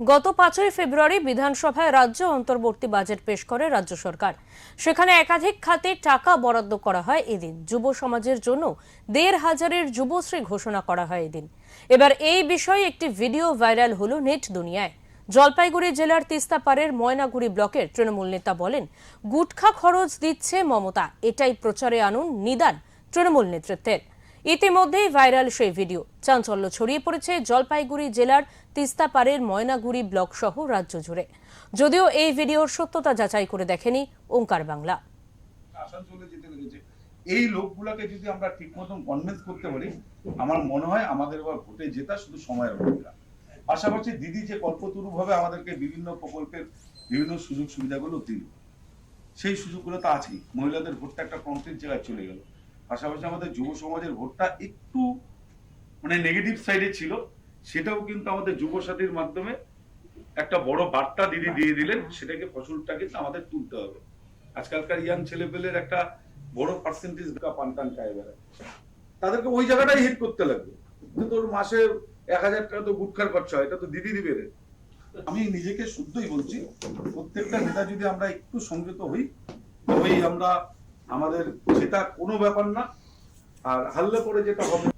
গত পাঁচই ফেব্রুয়ারি বিধানসভায় রাজ্য অন্তর্বর্তী বাজেট পেশ করে রাজ্য সরকার। সেখানে একাধিক খাতে টাকা বরাদ্দ করা হয় এদিন। যুব সমাজের জন্য দেড় হাজারের যুবশ্রী ঘোষণা করা হয় এদিন। এবার এই বিষয়ে একটি ভিডিও ভাইরাল হলো নেট দুনিয়ায়। জলপাইগুড়ি জেলার তিস্তাপাড়ের ময়নাগুড়ি ব্লকের তৃণমূল নেতা বলেন, গুটখা খরচ দিচ্ছে মমতা, এটাই প্রচারে আনুন নিদান তৃণমূল নেতৃত্বের। ইতিমধ্যেই ভাইরাল সেই ভিডিও। চাঞ্চল্য ছড়িয়ে পড়েছে জলপাইগুড়ি জেলার তিস্তাপাড়ের ময়নাগুড়ি ব্লক সহ রাজ্য জুড়ে। যদিও এই ভিডিওর সত্যতা যাচাই করে দেখেনি ওঙ্কার বাংলা। এই লোকগুলাকে যদি আমরা ঠিক মতন কনভিন্স করতে পারি, আমার মনে হয় আমাদের এবার ভোটে জেতা শুধু সময়ের অপেক্ষা। পাশাপাশি দিদি যে কল্পতরু ভাবে আমাদেরকে বিভিন্ন প্রকল্পের বিভিন্ন সুযোগ সুবিধাগুলো দিল, সেই সুযোগগুলো তো আছেই। মহিলাদের ভোটটা একটা কংক্রিট জায়গায় চলে গেল। পাশাপাশি আমাদের যুব সমাজের ভোটটা একটু মানে নেগেটিভ সাইডে ছিল সেটাও কিন্তু আমাদের যুব সাথীর মাধ্যমে একটা বড় বার্তা দিদি দিয়ে দিলেন সেটাকে ফসলটা কিন্তু আমাদের তুলতে হবে। আজকালকার ইয়াং ছেলেপেলের একটা বড় পার্সেন্টেজ পান টান খায় বেড়ায় তাদেরকে ওই জায়গাটাই হিট করতে লাগবে। ওর মাসে এক হাজার টাকা তো গুটখার খরচা হয় এটা তো দিদি দিবে রে। আমি নিজেকে শুদ্ধই বলছি প্রত্যেকটা নেতা যদি আমরা একটু সংযত হই তবেই আমরা আমাদের সেটা কোনো ব্যাপার না আর হাল্লে পরে যেটা হবে